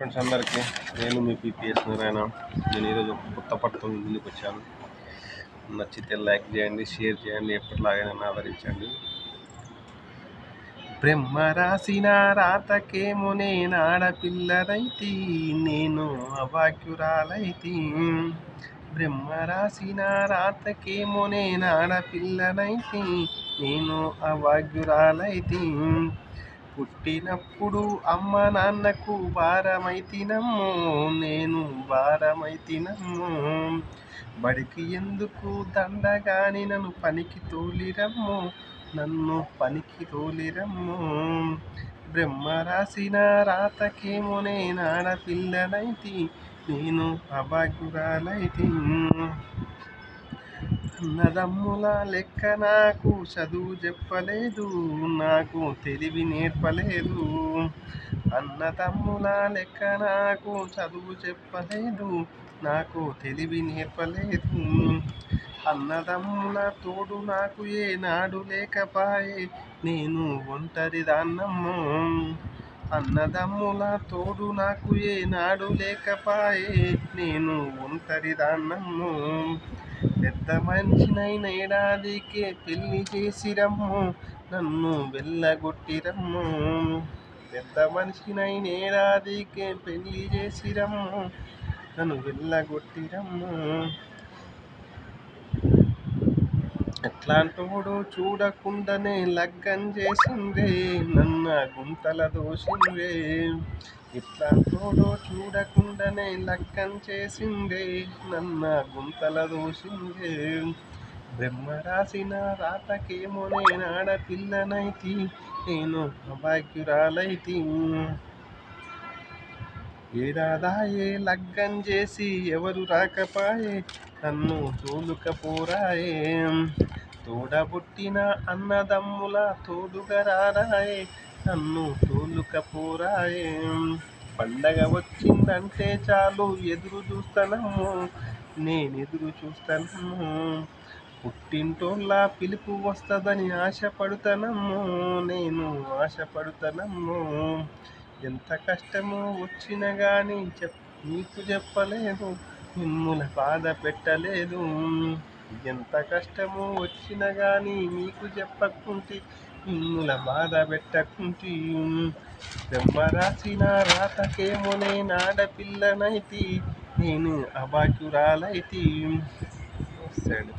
Friends అందరికీ నేను మీ PPS Narayana. నేను ఈరోజు కొత్త పట్టణం ముందుకు వచ్చాను. నచ్చితే లైక్ చేయండి షేర్ చేయండి ఎప్పటిలాగా నన్ను ఆదరించండి బ్రహ్మ రాసిన రాతకేమో నేను ఆడపిల్లనైతి నేను అభాగ్యురాలైతి. బ్రహ్మ రాసిన రాతకేమో నేను ఆడపిల్లనైతి నేను అభాగ్యురాలైతి. పుట్టినప్పుడు అమ్మ నాన్నకు భారమైతినమ్మో నేను భారమైతినమ్మో. బడికి ఎందుకు దండగాని నన్ను పనికి తోలిరమ్ము నన్ను పనికి తోలిరమ్ము. బ్రహ్మ రాసిన రాతకేమో నేను ఆడపిల్లనైతి నేను అభాగ్యురాలైతి. అన్నదమ్ముల లెక్క నాకు చదువు చెప్పలేదు నాకు తెలివి నేర్పలేదు. అన్నదమ్ముల లెక్క నాకు చదువు చెప్పలేదు నాకు తెలివి నేర్పలేదు. అన్నదమ్ముల తోడు నాకు ఏనాడు లేకపాయే నేను ఒంటరి దాన్నమ్మో. అన్నదమ్ముల తోడు నాకు ఏనాడు లేకపాయే నేను ఒంటరి దాన్నమ్మో. పెద్ద మనిషినైన ఏడాదికే పెళ్ళి చేసిరమ్ము. నన్ను వెళ్ళగొట్టిరమ్ము. పెద్ద మనిషినైన ఏడాదికే పెళ్ళి చేసిరమ్ము. నన్ను వెళ్ళగొట్టిరమ్ము. ఎట్లాంటోడు చూడకుండానే లగ్గం చేసిందే నన్న గుంతల దోషిందే ఇట్లాంటోడు చూడకుండానే లగ్గం చేసిందే నన్న గుంతల దోషిందే బ్రహ్మ రాసిన రాతకేమో నేను పిల్లనైతి నేను అభాగ్యురాలైతి. ఏడాదాయే లగ్గం చేసి ఎవరు రాకపాయే తన్ను తోలుకపోరాయే. తోడబుట్టిన అన్నదమ్ముల తోడుగరారాయే. నన్ను తోలుకపోరాయే. పండగ వచ్చిందంటే చాలు ఎదురు చూస్తానమ్ము. నేను ఎదురు చూస్తానమ్ము. పుట్టింటోళ్ళ పిలుపు వస్తుందని ఆశపడుతానమ్ము. నేను ఆశపడుతానమ్ము. ఎంత కష్టము వచ్చినా కానీ చెప్ నీకు చెప్పలేదు మిమ్ముల బాధ పెట్టలేదు ఎంత కష్టము వచ్చినా కానీ మీకు చెప్పకుంటే మిమ్ముల బాధ పెట్టకుంటే. బ్రహ్మ రాసిన రాతకేమో నేను ఆడపిల్లనైతి నేను అభాగ్యురాలైతి. సరే.